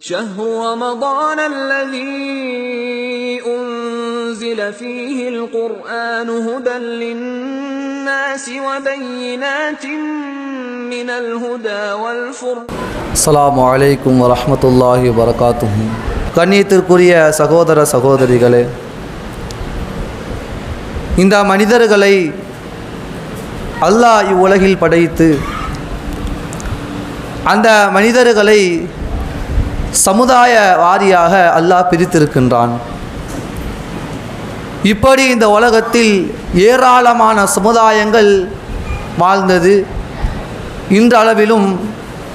شهر رمضان الذي أنزل فيه القرآن هدى للناس وبينات من الهدى والفرقان அஸ்ஸலாமு அலைக்கும் வரஹ்மத்துல்லாஹி வரகாத்துஹு கண்ணியத்திற்குரிய சகோதர சகோதரிகளே இந்த மனிதர்களை அல்லாஹ் இவ்வுலகில் படைத்து அந்த மனிதர்களை சமுதாய வாரியாக அல்லாஹ் பிரித்திருக்கின்றான். இப்படி இந்த உலகத்தில் ஏராளமான சமுதாயங்கள் வாழ்ந்தது. இன்றளவிலும்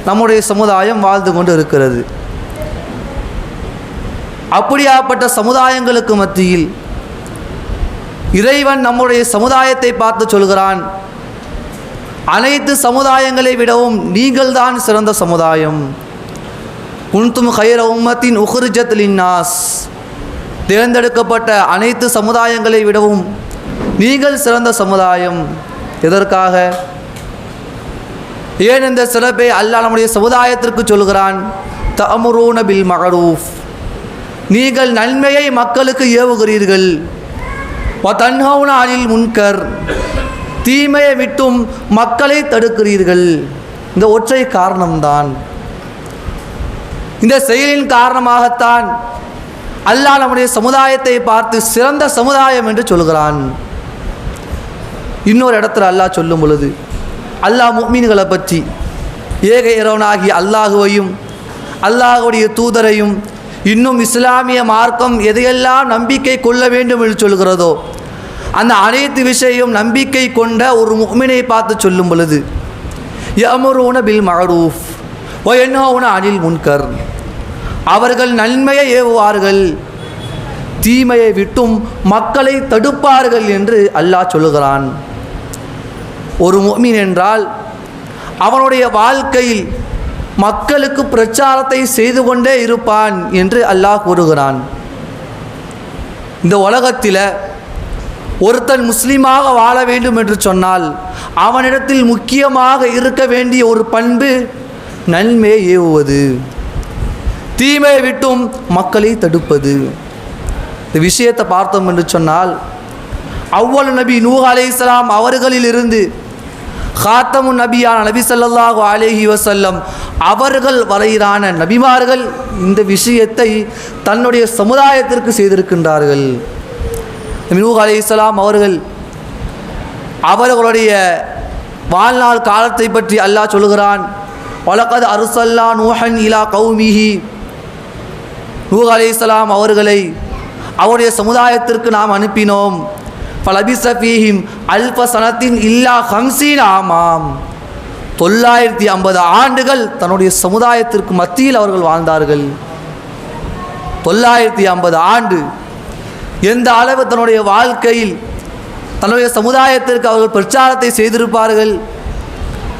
நம்முடைய சமுதாயம் வாழ்ந்து கொண்டு இருக்கிறது அப்படியாப்பட்ட சமுதாயங்களுக்கு மத்தியில் இறைவன் நம்முடைய சமுதாயத்தை பார்த்து சொல்கிறான் அனைத்து சமுதாயங்களை விடவும் நீங்கள்தான் சிறந்த சமுதாயம். குன்தும் ஹைர உம்மத்தின் உஹ்ரிஜத் லின்னாஸ். தேர்ந்தெடுக்கப்பட்ட அனைத்து சமுதாயங்களை விடவும் நீங்கள் சிறந்த சமுதாயம். எதற்காக? ஏன் இந்த சிறப்பை அல்லா நம்முடைய சமுதாயத்திற்கு சொல்கிறான் தமுரூன பில் மகரூஃப் நீங்கள் நன்மையை மக்களுக்கு ஏவுகிறீர்கள். தன்ஹவுன அலில் முன்கர். தீமையை விட்டும் மக்களை தடுக்கிறீர்கள். இந்த ஒற்றை காரணம்தான். இந்த செயலின் காரணமாகத்தான் அல்லாஹ் நம்முடைய சமுதாயத்தை பார்த்து சிறந்த சமுதாயம் என்று சொல்கிறான். இன்னொரு இடத்துல அல்லாஹ் சொல்லும் பொழுது அல்லாஹ் முக்மீன்களை பற்றி ஏக இறைவனாகி அல்லாஹுவையும் அல்லாஹுடைய தூதரையும் இன்னும் இஸ்லாமிய மார்க்கம் எதையெல்லாம் நம்பிக்கை கொள்ள வேண்டும் என்று சொல்கிறதோ அந்த அனைத்து விஷயம் நம்பிக்கை கொண்ட ஒரு முக்மினை பார்த்து சொல்லும் பொழுது யமுருன பில் மகரூஃப் ஓ என்ன அனில் முன்கர். அவர்கள் நன்மையை ஏவுவார்கள். தீமையை விட்டும் மக்களை தடுப்பார்கள் என்று அல்லாஹ் சொல்லுகிறான். ஒரு முஃமின் என்றால் அவனுடைய வாழ்க்கையில் மக்களுக்கு பிரச்சாரத்தை செய்து கொண்டே இருப்பான் என்று அல்லாஹ் கூறுகிறான். இந்த உலகத்தில் ஒருத்தன் முஸ்லீமாக வாழ வேண்டும் என்று சொன்னால் அவனிடத்தில் முக்கியமாக இருக்க வேண்டிய ஒரு பண்பு நன்மையை ஏவுவது. தீமையை விட்டும் மக்களை தடுப்பது. இந்த விஷயத்தை பார்த்தோம் என்று சொன்னால் அவ்வளவு நபி நூஹ் அலை இஸ்லாம் அவர்களிலிருந்து ஹாத்தமு நபியான நபி சல்லாஹு அலேஹி வசல்லம் அவர்கள் வரையிலான நபிமார்கள் இந்த விஷயத்தை தன்னுடைய சமுதாயத்திற்கு செய்திருக்கின்றார்கள். நூஹ் அலி இஸ்லாம் அவர்கள் அவர்களுடைய வாழ்நாள் காலத்தை பற்றி அல்லாஹ் சொல்கிறான் வலக்கது அருசல்லா நூஹன் இலா கௌமிஹி நூஹ் இஸ்லாம் அவர்களை அவருடைய சமுதாயத்திற்கு நாம் அனுப்பினோம். பலபிசபீஹிம் அல்ப சனத்தின் இல்லா ஹம்சீன் ஆமாம். தொள்ளாயிரத்தி ஐம்பது ஆண்டுகள் தன்னுடைய சமுதாயத்திற்கு மத்தியில் அவர்கள் வாழ்ந்தார்கள். தொள்ளாயிரத்தி ஐம்பது ஆண்டு எந்த அளவு தன்னுடைய வாழ்க்கையில் தன்னுடைய சமுதாயத்திற்கு அவர்கள் பிரச்சாரத்தை செய்திருப்பார்கள்?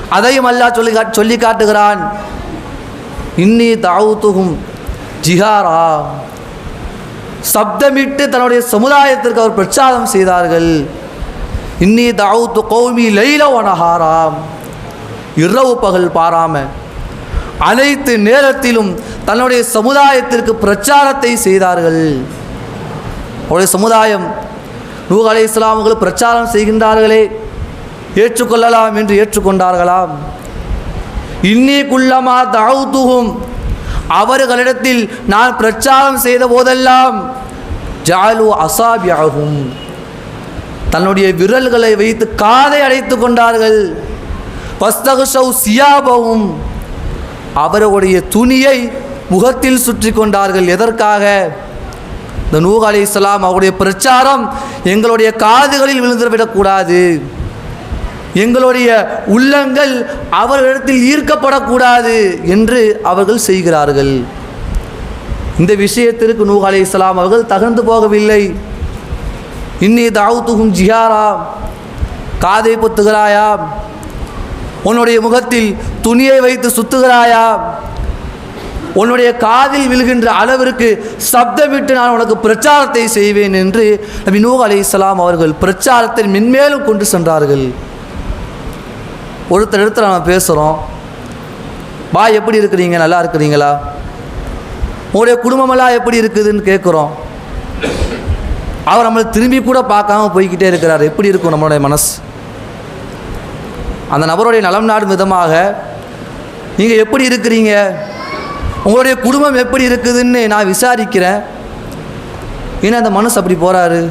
அதையும் அல்லா சொல்லி காட் சொல்லி காட்டுகிறான். இன்னி தாவுத்துகும் ஜிஹாரா. சப்தமிட்டு தன்னுடைய சமுதாயத்திற்கு அவர் பிரச்சாரம் செய்தார்கள். இன்னி தாவுத்து கௌமி லைல ஒனஹாராம் இரவு பகல் பாராம அனைத்து நேரத்திலும் தன்னுடைய சமுதாயத்திற்கு பிரச்சாரத்தை செய்தார்கள். அவருடைய சமுதாயம் நூஹ் அலை இஸ்லாமுகள் பிரச்சாரம் செய்கின்றார்களே ஏற்றுக்கொள்ளலாம் என்று ஏற்றுக்கொண்டார்களாம். இன்னி குள்ளமா தாவுத்துகும் அவர்களிடத்தில் நான் பிரச்சாரம் செய்த போதெல்லாம் ஜாலு அசாபியாகும் தன்னுடைய விரல்களை வைத்து காதை அடைத்து கொண்டார்கள். பஸ்தகுஷவ் சியாபவும் அவருடைய துணியை முகத்தில் சுற்றி கொண்டார்கள். எதற்காக? இந்த நூக அலி இஸ்லாம் அவருடைய பிரச்சாரம் எங்களுடைய காதுகளில் விழுந்துவிடக்கூடாது எங்களுடைய உள்ளங்கள் அவர்களிடத்தில் ஈர்க்கப்படக்கூடாது என்று அவர்கள் செய்கிறார்கள். இந்த விஷயத்திற்கு நூஹ் அலி இஸ்லாம் அவர்கள் தகர்ந்து போகவில்லை. இன்னி தாவுத்துகும் ஜியாரா காதை பொத்துகிறாயா? உன்னுடைய முகத்தில் துணியை வைத்து சுத்துகிறாயா? உன்னுடைய காதில் விழுகின்ற அளவிற்கு சப்தமிட்டு நான் உனக்கு பிரச்சாரத்தை செய்வேன் என்று நபி நூஹ் அலி இஸ்லாம் அவர்கள் பிரச்சாரத்தை மென்மேலும் கொண்டு சென்றார்கள். ஒருத்தர் இடத்துல நம்ம பேசுகிறோம் பா எப்படி இருக்கிறீங்க? நல்லா இருக்கிறீங்களா? உங்களுடைய குடும்பமெல்லாம் எப்படி இருக்குதுன்னு கேட்குறோம் அவர் நம்மளை திரும்பி கூட பார்க்காம போய்கிட்டே இருக்கிறார். எப்படி இருக்கும் நம்மளுடைய மனசு? அந்த நபருடைய நலம் நாடும் விதமாக நீங்கள் எப்படி இருக்கிறீங்க? உங்களுடைய குடும்பம் எப்படி இருக்குதுன்னு நான் விசாரிக்கிறேன். ஏன்னா அந்த மனசு அப்படி போகிறாரு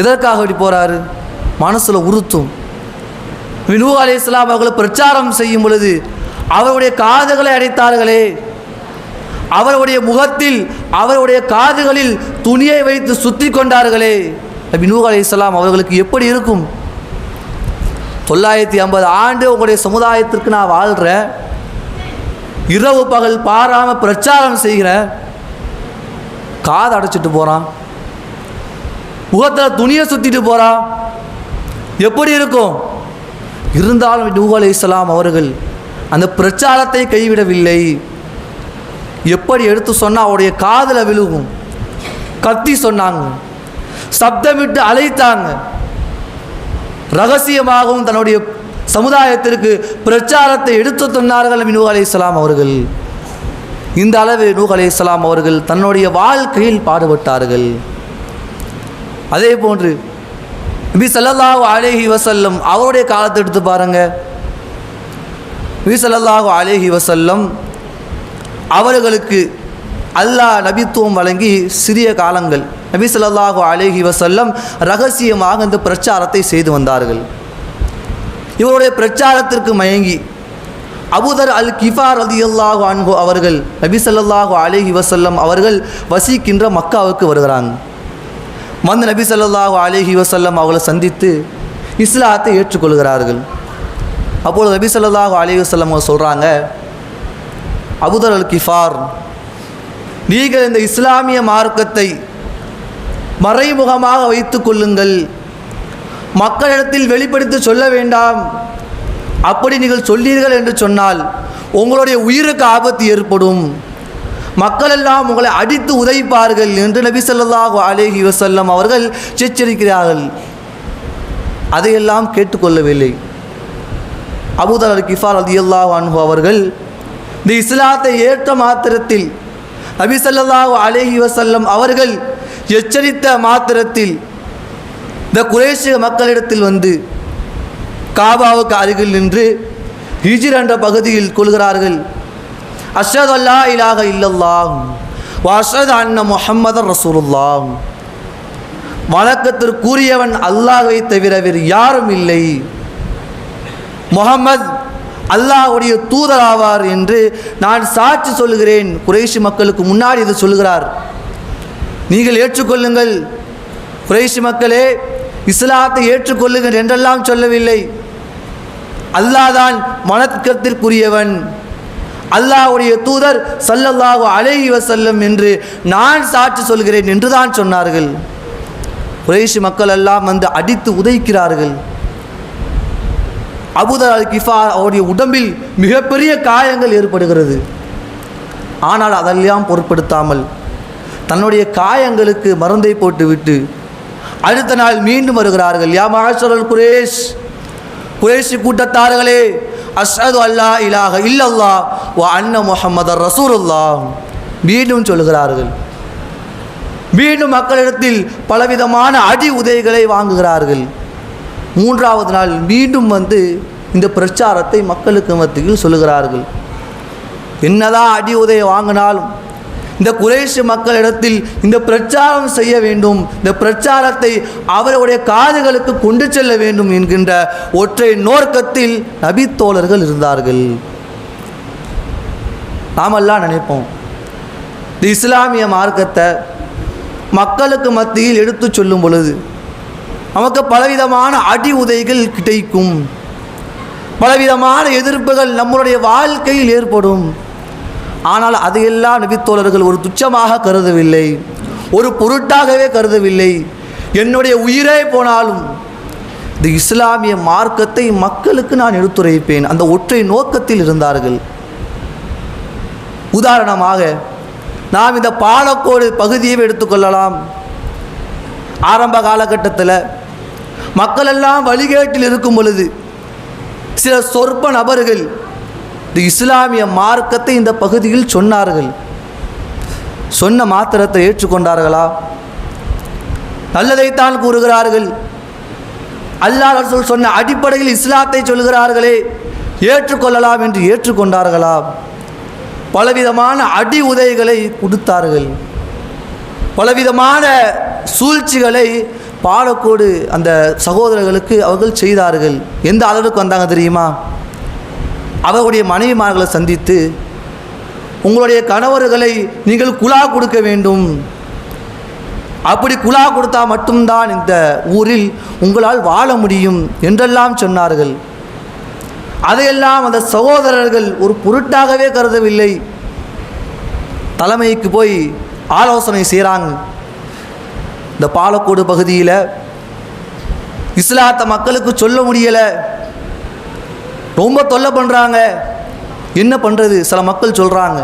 எதற்காக அப்படி போகிறாரு மனசில் உறுத்தும். வினு அலி இஸ்லாம் அவர்கள் பிரச்சாரம் செய்யும் பொழுது அவருடைய காதுகளை அடைத்தார்களே. அவருடைய முகத்தில் அவருடைய காதுகளில் துணியை வைத்து சுற்றி கொண்டார்களே. நபி நூஹ் அலி இஸ்லாம் அவர்களுக்கு எப்படி இருக்கும்? தொள்ளாயிரத்தி ஐம்பது ஆண்டு உங்களுடைய சமுதாயத்திற்கு நான் வாழ்கிறேன் இரவு பகல் பாராமல் பிரச்சாரம் செய்கிறேன் காது அடைச்சிட்டு போகிறான் முகத்தில் துணியை சுற்றிட்டு போகிறான் எப்படி இருக்கும்? இருந்தாலும் நூ அலி இஸ்லாம் அவர்கள் அந்த பிரச்சாரத்தை கைவிடவில்லை. எப்படி எடுத்து சொன்னால் அவருடைய காதில் விழுகும். கத்தி சொன்னாங்க. சப்தமிட்டு அழைத்தாங்க. ரகசியமாகவும் தன்னுடைய சமுதாயத்திற்கு பிரச்சாரத்தை எடுத்து சொன்னார்கள் நூ அலை இஸ்லாம் அவர்கள். இந்த அளவு நூ அலி இஸ்லாம் அவர்கள் தன்னுடைய வாழ்க்கையில் பாடுபட்டார்கள். அதே போன்று நபி ஸல்லல்லாஹு அலேஹி வசல்லம் அவருடைய காலத்தை எடுத்து பாருங்க. நபி ஸல்லல்லாஹு அலேஹி வசல்லம் அவர்களுக்கு அல்லாஹ் நபித்துவம் வழங்கி சிறிய காலங்கள் நபி ஸல்லல்லாஹு அலேஹி வசல்லம் ரகசியமாக இந்த பிரச்சாரத்தை செய்து வந்தார்கள். இவருடைய பிரச்சாரத்திற்கு மயங்கி அபுதர் அல் கிஃபார் ரலியல்லாஹு அன்பு அவர்கள் நபி ஸல்லல்லாஹு அலேஹி வசல்லம் அவர்கள் வசிக்கின்ற மக்காவுக்கு வருகிறாங்க. வந்து நபி சொல்லாஹு அலைஹி வசல்லம் அவர்களை சந்தித்து இஸ்லாத்தை ஏற்றுக்கொள்கிறார்கள். அப்பொழுது நபி சொல்லாஹு அலைஹி வஸல்லம் அவங்க சொல்கிறாங்க அபுதர் அல் கிஃபார் நீங்கள் இந்த இஸ்லாமிய மார்க்கத்தை மறைமுகமாக வைத்து கொள்ளுங்கள். மக்களிடத்தில் வெளிப்படுத்தி சொல்ல வேண்டாம். அப்படி நீங்கள் சொல்லீர்கள் என்று சொன்னால் உங்களுடைய உயிருக்கு ஆபத்து ஏற்படும். மக்கள் எல்லாம் உங்களை அடித்து உதைப்பார்கள் என்று நபி சொல்லாஹு அலேஹி வசல்லம் அவர்கள் எச்சரிக்கிறார்கள். அதையெல்லாம் கேட்டுக்கொள்ளவில்லை. அபூதர் அல் கிஃபார் ரலியல்லாஹு அன்ஹு அவர்கள் இந்த இஸ்லாத்தை ஏற்ற மாத்திரத்தில் நபி சொல்லாஹு அலேஹி வசல்லம் அவர்கள் எச்சரித்த மாத்திரத்தில் இந்த குரேஷிய மக்களிடத்தில் வந்து காபாவுக்கு அருகில் நின்று ஹிஜிர் என்ற பகுதியில் கொள்கிறார்கள். அஷத் அல்லா இலாக இல்லல்லாம் வஷத் அன்ன முஹம்மதர் ரசூலுல்லாம் வணக்கத்திற்குரியவன் அல்லாஹை தவிர வேறு யாரும் இல்லை. முகமது அல்லாஹ்வுடைய தூதராவார் என்று நான் சாட்சி சொல்லுகிறேன். குறைஷி மக்களுக்கு முன்னாடி இது சொல்லுகிறார். நீங்கள் ஏற்றுக்கொள்ளுங்கள். குறைஷி மக்களே இஸ்லாத்தை ஏற்றுக்கொள்ளுங்கள் என்றெல்லாம் சொல்லவில்லை. அல்லாஹ் தான் வணக்கத்திற்குரியவன். அல்லாஹ்வுடைய தூதர் சல்லல்லாஹு அலைஹி வசல்லம் என்று நான் சாட்சி சொல்கிறேன் என்று தான் சொன்னார்கள். குறைஷி மக்கள் எல்லாம் வந்து அடித்து உதைக்கிறார்கள். அபுதர் அல் கிஃபா அவருடைய உடம்பில் மிகப்பெரிய காயங்கள் ஏற்படுகிறது. ஆனால் அதெல்லாம் பொருட்படுத்தாமல் தன்னுடைய காயங்களுக்கு மருந்தை போட்டுவிட்டு அடுத்த நாள் மீண்டும் வருகிறார்கள். யா மகாசரல் குரேஷ் குரேஷி கூட்டத்தார்களே அஷ்ஹது அல்லா இலாக இல்லல்லா வ அன்ன முஹம்மதர் ரசூலுல்லா. மீண்டும் சொல்லுகிறார்கள். மீண்டும் மக்களிடத்தில் பலவிதமான அடி உதைகளை வாங்குகிறார்கள். மூன்றாவது நாள் மீண்டும் வந்து இந்த பிரச்சாரத்தை மக்களுக்கு மத்தியில் சொல்லுகிறார்கள். என்னதான் அடி உதவி வாங்கினாலும் இந்த குறைஷி மக்களிடத்தில் இந்த பிரச்சாரம் செய்ய வேண்டும். இந்த பிரச்சாரத்தை அவருடைய காதுகளுக்கு கொண்டு செல்ல வேண்டும் என்கின்ற ஒற்றை நோக்கத்தில் நபித்தோழர்கள் இருந்தார்கள். நாமெல்லாம் நினைப்போம். இந்த இஸ்லாமிய மார்க்கத்தை மக்களுக்கு மத்தியில் எடுத்துச் சொல்லும் பொழுது நமக்கு பலவிதமான அடி உதைகள் கிடைக்கும். பலவிதமான எதிர்ப்புகள் நம்மளுடைய வாழ்க்கையில் ஏற்படும். ஆனால் அதையெல்லாம் நபித்தோழர்கள் ஒரு துச்சமாக கருதவில்லை ஒரு பொருட்டாகவே கருதவில்லை. என்னுடைய உயிரே போனாலும் இந்த இஸ்லாமிய மார்க்கத்தை மக்களுக்கு நான் எடுத்துரைப்பேன். அந்த ஒற்றை நோக்கத்தில் இருந்தார்கள். உதாரணமாக நாம் இந்த பாலக்கோடு பகுதியை எடுத்துக்கொள்ளலாம் ஆரம்ப காலகட்டத்தில் மக்கள் எல்லாம் வழிகேட்டில் இருக்கும் பொழுது சில சொற்ப நபர்கள் இந்த இஸ்லாமிய மார்க்கத்தை இந்த பகுதியில் சொன்னார்கள். சொன்ன மாத்திரத்தை ஏற்றுக்கொண்டார்களா? நல்லதைத்தான் கூறுகிறார்கள். அல்லாஹ் ரசூல் சொன்ன அடிப்படையில் இஸ்லாத்தை சொல்கிறார்களே ஏற்றுக்கொள்ளலாம் என்று ஏற்றுக்கொண்டார்களா? பலவிதமான அடி உதைகளை கொடுத்தார்கள் பலவிதமான சூழ்ச்சிகளை பாலக்கோடு அந்த சகோதரர்களுக்கு அவர்கள் செய்தார்கள். எந்த அளவுக்கு வந்தாங்க தெரியுமா? அவருடைய மனைவிமார்களை சந்தித்து உங்களுடைய கணவர்களை நீங்கள் குழா கொடுக்க வேண்டும். அப்படி குழா கொடுத்தா மட்டும்தான் இந்த ஊரில் உங்களால் வாழ முடியும் என்றெல்லாம் சொன்னார்கள். அதையெல்லாம் அந்த சகோதரர்கள் ஒரு பொருட்டாகவே கருதவில்லை. தலைமைக்கு போய் ஆலோசனை செய்கிறாங்க இந்த பாலக்கோடு பகுதியில் இஸ்லாத்த மக்களுக்கு சொல்ல முடியலை. ரொம்ப தொல்லை பண்ணுறாங்க என்ன பண்ணுறது சில மக்கள் சொல்கிறாங்க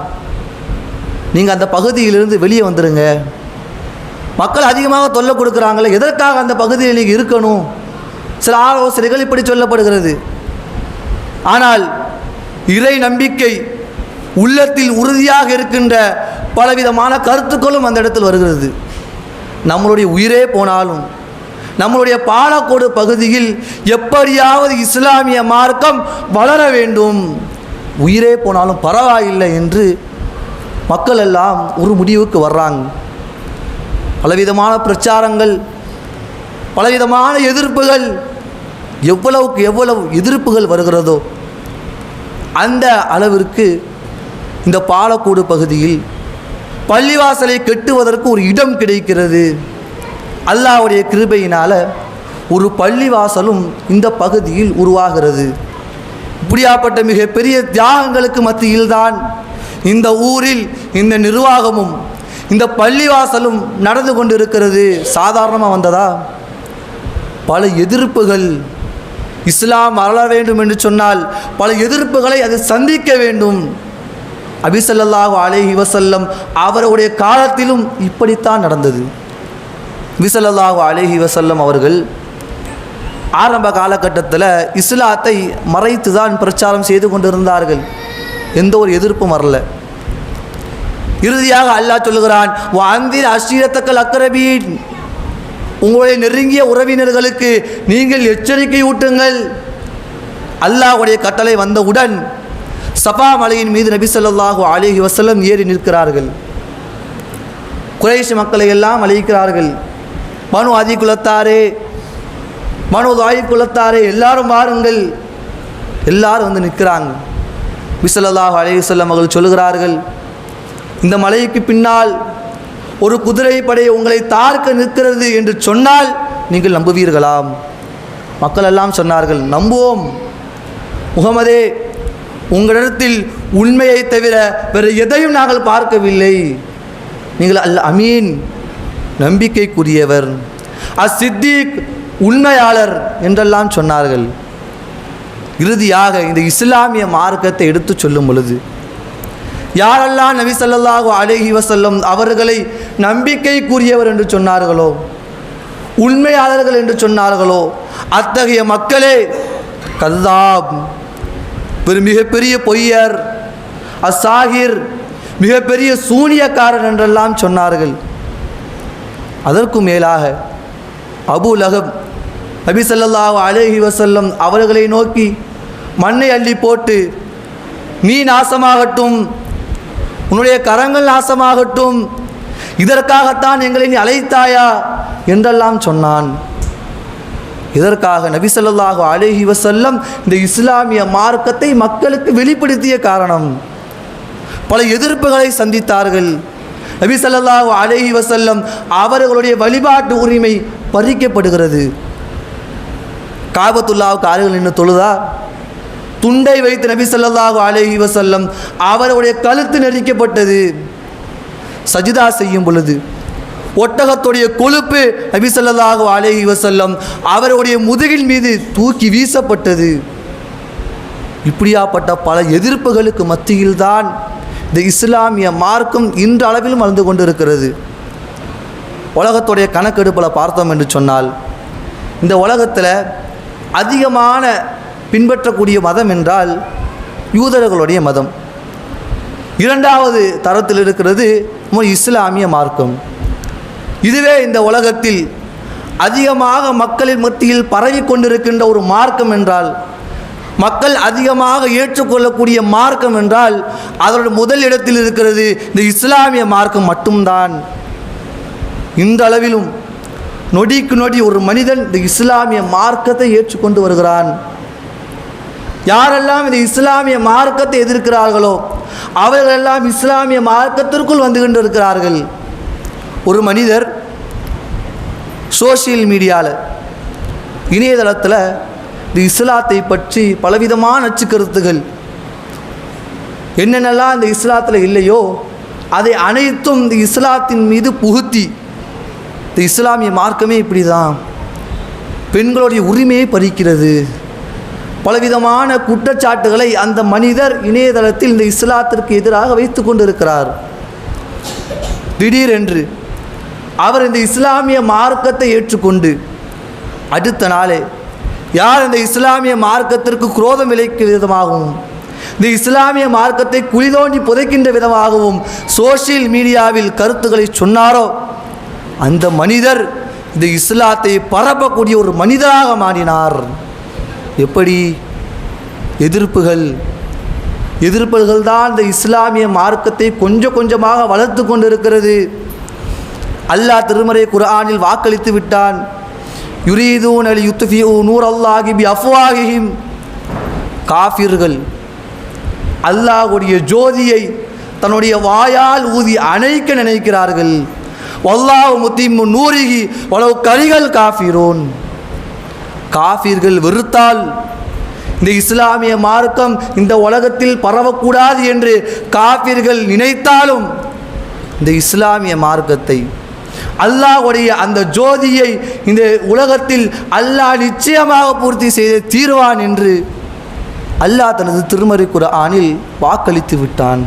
நீங்கள் அந்த பகுதியிலிருந்து வெளியே வந்துடுங்க மக்கள் அதிகமாக தொல்லை கொடுக்குறாங்களே எதற்காக அந்த பகுதியில் நீங்கள் இருக்கணும்? சில ஆலோசனைகள் இப்படி சொல்லப்படுகிறது. ஆனால் இறை நம்பிக்கை உள்ளத்தில் உறுதியாக இருக்கின்ற பலவிதமான கருத்துக்களும் அந்த இடத்தில் வருகிறது. நம்மளுடைய உயிரே போனாலும் நம்மளுடைய பாலக்கோடு பகுதியில் எப்படியாவது இஸ்லாமிய மார்க்கம் வளர வேண்டும். உயிரே போனாலும் பரவாயில்லை என்று மக்கள் எல்லாம் ஒரு முடிவுக்கு வர்றாங்க. பலவிதமான பிரச்சாரங்கள் பலவிதமான எதிர்ப்புகள் எவ்வளவுக்கு எவ்வளவு எதிர்ப்புகள் வருகிறதோ அந்த அளவிற்கு இந்த பாலக்கோடு பகுதியில் பள்ளிவாசலை கட்டுவதற்கு ஒரு இடம் கிடைக்கிறது. அல்லாஹ்வுடைய கிருபையினால் ஒரு பள்ளிவாசலும் இந்த பகுதியில் உருவாகிறது. இப்படியாப்பட்ட மிகப்பெரிய தியாகங்களுக்கு மத்தியில்தான் இந்த ஊரில் இந்த நிர்வாகமும் இந்த பள்ளிவாசலும் நடந்து கொண்டிருக்கிறது. சாதாரணமாக வந்ததா? பல எதிர்ப்புகள் இஸ்லாம் வளர வேண்டும் என்று சொன்னால் பல எதிர்ப்புகளை அது சந்திக்க வேண்டும். அபிசல்லாஹு அலேஹி வசல்லம் அவருடைய காலத்திலும் இப்படித்தான் நடந்தது. விசலல்லாஹு அலைஹி வசல்லம் அவர்கள் ஆரம்ப காலகட்டத்தில் இஸ்லாத்தை மறைத்து தான் பிரச்சாரம் செய்து கொண்டிருந்தார்கள். எந்த ஒரு எதிர்ப்பும் வரல. இறுதியாக அல்லாஹ் சொல்லுகிறான் அந்தில் அஸ்ரீரத்தக்கள் அக்கரபீன் உங்களுடைய நெருங்கிய உறவினர்களுக்கு நீங்கள் எச்சரிக்கை ஊட்டுங்கள். அல்லாஹ்வுடைய கட்டளை வந்தவுடன் சபா மலையின் மீது நபி சொல்லாஹு அலைஹி வசல்லம் ஏறி நிற்கிறார்கள். குறைஷ் மக்களை எல்லாம் அழைக்கிறார்கள். மனு ஆதி குலத்தாரே மனு தாய் குலத்தாரே எல்லாரும் வாருங்கள். எல்லாரும் வந்து நிற்கிறாங்க. விசலல்லாஹு அலைஹி வஸல்லம் அவர்கள் சொல்லுகிறார்கள் இந்த மலைக்கு பின்னால் ஒரு குதிரை படை உங்களை தார்க்க நிற்கிறது என்று சொன்னால் நீங்கள் நம்புவீர்களாம். மக்கள் எல்லாம் சொன்னார்கள் நம்புவோம். முகமதே உங்களிடத்தில் உண்மையை தவிர வேறு எதையும் நாங்கள் பார்க்கவில்லை. நீங்கள் அல் அமீன் நம்பிக்கைக்குரியவர். அசித்திக் உண்மையாளர் என்றெல்லாம் சொன்னார்கள். இறுதியாக இந்த இஸ்லாமிய மார்க்கத்தை எடுத்து சொல்லும் பொழுது யாரெல்லாம் நபி ஸல்லல்லாஹு அலைஹி அவர்களை நம்பிக்கைக்குரியவர் என்று சொன்னார்களோ உண்மையாளர்கள் என்று சொன்னார்களோ அத்தகைய மக்களே கல்லாப் ஒரு மிகப்பெரிய பொய்யர் அசாகிர் மிகப்பெரிய சூனியக்காரன் என்றெல்லாம் சொன்னார்கள். அதற்கும் மேலாக அபு லஹப் நபி ஸல்லல்லாஹு அலைஹி அவர்களை நோக்கி மண்ணை அள்ளி போட்டு நீ நாசமாகட்டும் உன்னுடைய கரங்கள் நாசமாகட்டும் இதற்காகத்தான் எங்களை நீ அழைத்தாயா? என்றெல்லாம் சொன்னான். இதற்காக நபிசல்லாஹு ஸல்லல்லாஹு வசல்லம் இந்த இஸ்லாமிய மார்க்கத்தை மக்களுக்கு வெளிப்படுத்திய காரணம் பல எதிர்ப்புகளை சந்தித்தார்கள். நபி ஸல்லல்லாஹு அலஹி வசல்லம் அவர்களுடைய வழிபாட்டு உரிமை பறிக்கப்படுகிறது. காபத்துல்லாவுக்கு அருகில் நின்று தொழுதா? துண்டை வைத்து நபி சல்லாஹு அலஹி வசல்லம் அவருடைய கழுத்து நெரிக்கப்பட்டது. சஜிதா செய்யும் பொழுது ஒட்டகத்துடைய கொழுப்பு நபி சல்லாஹு அலஹி வசல்லம் அவருடைய முதுகின் மீது தூக்கி வீசப்பட்டது. இப்படியாப்பட்ட பல எதிர்ப்புகளுக்கு மத்தியில்தான் இந்த இஸ்லாமிய மார்க்கம் இன்று அளவிலும் வளர்ந்து கொண்டிருக்கிறது. உலகத்துடைய கணக்கெடுப்பில் பார்த்தோம் என்று சொன்னால் இந்த உலகத்தில் அதிகமான பின்பற்றக்கூடிய மதம் என்றால் யூதர்களுடைய மதம். இரண்டாவது தரத்தில் இருக்கிறது இஸ்லாமிய மார்க்கம். இதுவே இந்த உலகத்தில் அதிகமாக மக்களின் மத்தியில் பரவி கொண்டிருக்கின்ற ஒரு மார்க்கம் என்றால் மக்கள் அதிகமாக ஏற்றுக்கொள்ளக்கூடிய மார்க்கம் என்றால் அதோட முதல் இடத்தில் இருக்கிறது இந்த இஸ்லாமிய மார்க்கம் மட்டும்தான். இந்த அளவிலும் நொடிக்கு நொடி ஒரு மனிதன் இந்த இஸ்லாமிய மார்க்கத்தை ஏற்றுக்கொண்டு வருகிறான். யாரெல்லாம் இந்த இஸ்லாமிய மார்க்கத்தை எதிர்க்கிறார்களோ அவர்களெல்லாம் இஸ்லாமிய மார்க்கத்திற்குள் வந்து கொண்டு இருக்கிறார்கள் ஒரு மனிதர் சோஷியல் மீடியாவில் இணையதளத்தில் இந்த இஸ்லாத்தை பற்றி பலவிதமான நச்சு கருத்துகள் என்னென்னலாம் இந்த இஸ்லாத்தில் இல்லையோ அதை அனைத்தும் இந்த இஸ்லாத்தின் மீது புகுத்தி இந்த இஸ்லாமிய மார்க்கமே இப்படி தான் பெண்களுடைய உரிமையை பறிக்கிறது. பலவிதமான குற்றச்சாட்டுகளை அந்த மனிதர் இணையதளத்தில் இந்த இஸ்லாத்திற்கு எதிராக வைத்து கொண்டிருக்கிறார். திடீரென்று அவர் இந்த இஸ்லாமிய மார்க்கத்தை ஏற்றுக்கொண்டு அடுத்த நாளே யார் இந்த இஸ்லாமிய மார்க்கத்திற்கு குரோதம் விளைக்கும் விதமாகவும் இந்த இஸ்லாமிய மார்க்கத்தை குளிதோண்டி புதைக்கின்ற விதமாகவும் சோஷியல் மீடியாவில் கருத்துக்களை சொன்னாரோ? அந்த மனிதர் இந்த இஸ்லாத்தை பரப்பக்கூடிய ஒரு மனிதராக மாறினார். எப்படி? எதிர்ப்புகள். எதிர்ப்புகள் தான் இந்த இஸ்லாமிய மார்க்கத்தை கொஞ்சம் கொஞ்சமாக வளர்த்து கொண்டிருக்கிறது. அல்லாஹ் திருமறை குரானில் வாக்களித்து விட்டான். யுரீதூன் அலி யுத்ஃபியூ நூர் அல்லாஹி பி அஃப்வாஹிஹிம் காஃபிர்கள் அல்லாஹ்வுடைய ஜோதியை தன்னுடைய வாயால் ஊதி அணைக்க நினைக்கிறார்கள். வல்லாஹ் முத்திம்மு நூரிகி வளவு கரிகள் காஃபிரோன். காஃபிர்கள் வெறுத்தால் இந்த இஸ்லாமிய மார்க்கம் இந்த உலகத்தில் பரவக்கூடாது என்று காஃபிர்கள் நினைத்தாலும் இந்த இஸ்லாமிய மார்க்கத்தை அல்லாஹ்வுடைய அந்த ஜோதியை இந்த உலகத்தில் அல்லாஹ் நிச்சயமாக பூர்த்தி செய்து தீர்வான் என்று அல்லாஹ் தனது திருமறை ஆணில் வாக்களித்து விட்டான்.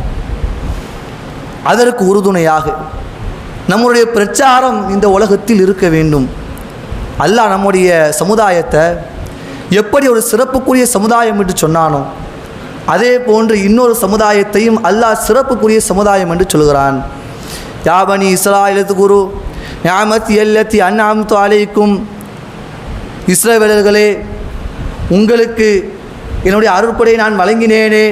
அதற்கு உறுதுணையாக நம்முடைய பிரச்சாரம் இந்த உலகத்தில் இருக்க வேண்டும். அல்லாஹ் நம்முடைய சமுதாயத்தை எப்படி ஒரு சிறப்புக்குரிய சமுதாயம் என்று சொன்னானோ அதே போன்று இன்னொரு சமுதாயத்தையும் அல்லாஹ் சிறப்புக்குரிய சமுதாயம் என்று சொல்கிறான். யாபனி இஸ்ராயலத்து குரு ஞாமத் எல்லத்தி அண்ணாம் தாலைக்கும் இஸ்ரவேலர்களே உங்களுக்கு என்னுடைய அருட்கொடை நான் வழங்கினேனே.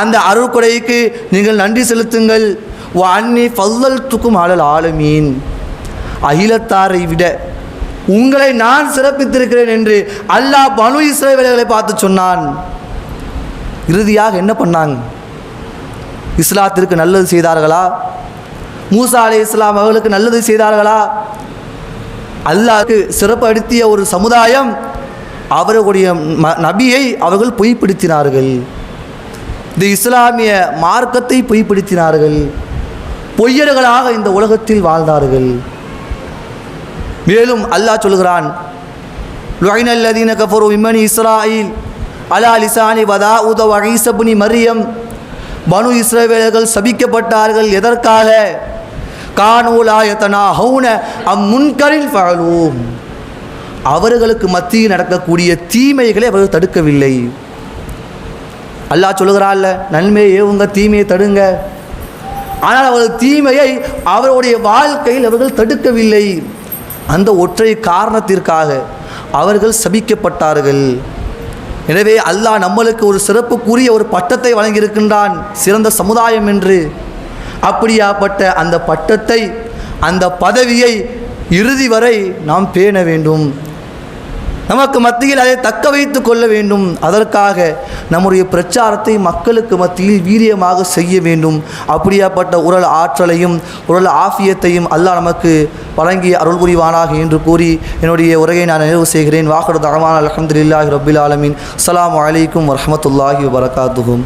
அந்த அருட்கொடைக்கு நீங்கள் நன்றி செலுத்துங்கள். ஓ அன்னி ஃபல்லல் துக்கும் ஆளல் ஆளுமீன் அகிலத்தாரை விட உங்களை நான் சிறப்பித்திருக்கிறேன் என்று அல்லாஹ் பனு இஸ்ரேவேலர்களை பார்த்து சொன்னான். இறுதியாக என்ன பண்ணாங்க? இஸ்லாத்திற்கு நல்லது செய்தார்களா? மூசா அலி இஸ்லாம் அவர்களுக்கு நல்லது செய்தார்களா? அல்லாஹ்க்கு சிறப்படுத்திய ஒரு சமுதாயம் அவர்களுடைய நபியை அவர்கள் பொய்ப்படுத்தினார்கள். இந்த இஸ்லாமிய மார்க்கத்தை பொய்ப்படுத்தினார்கள். பொய்யர்களாக இந்த உலகத்தில் வாழ்ந்தார்கள். மேலும் அல்லாஹ் சொல்கிறான் லுஐன கஃபரு மிம்மனி இஸ்ராயில் அலா லிசானி வதாஉத வகைசபுனி மரியம். பனு இஸ்ரேவேலர்கள் சபிக்கப்பட்டார்கள். எதற்காக? கானூலாயத்தனா ஹவுன அம் முன்கரில் அவர்களுக்கு மத்தியில் நடக்கக்கூடிய தீமைகளை அவர்கள் தடுக்கவில்லை. அல்லாஹ் சொல்லுகிறான்ல நன்மையை ஏவுங்க தீமையை தடுங்க. ஆனால் அவர்கள் தீமையை அவருடைய வாழ்க்கையில் அவர்கள் தடுக்கவில்லை. அந்த ஒற்றை காரணத்திற்காக அவர்கள் சபிக்கப்பட்டார்கள். எனவே அல்லாஹ் நம்மளுக்கு ஒரு சிறப்புக்குரிய ஒரு பட்டத்தை வழங்கியிருக்கின்றான் சிறந்த சமுதாயம் என்று. அப்படியாப்பட்ட அந்த பட்டத்தை அந்த பதவியை இறுதி வரை நாம் பேண வேண்டும். நமக்கு மத்தியில் அதை தக்க வைத்து கொள்ள வேண்டும். அதற்காக நம்முடைய பிரச்சாரத்தை மக்களுக்கு மத்தியில் வீரியமாக செய்ய வேண்டும். அப்படியாப்பட்ட உடல் ஆற்றலையும் உடல் ஆஃபியத்தையும் அல்லாஹ் நமக்கு வழங்கி அருள் புரிவானாக என்று கூறி என்னுடைய உரையை நான் நிறைவு செய்கிறேன். வாக்கடு தகமான அலமதுல்லாஹி ரபில் ஆலமின். அலாம் அலைக்கும் வரமத்துல்லாஹி வரகாத்துகும்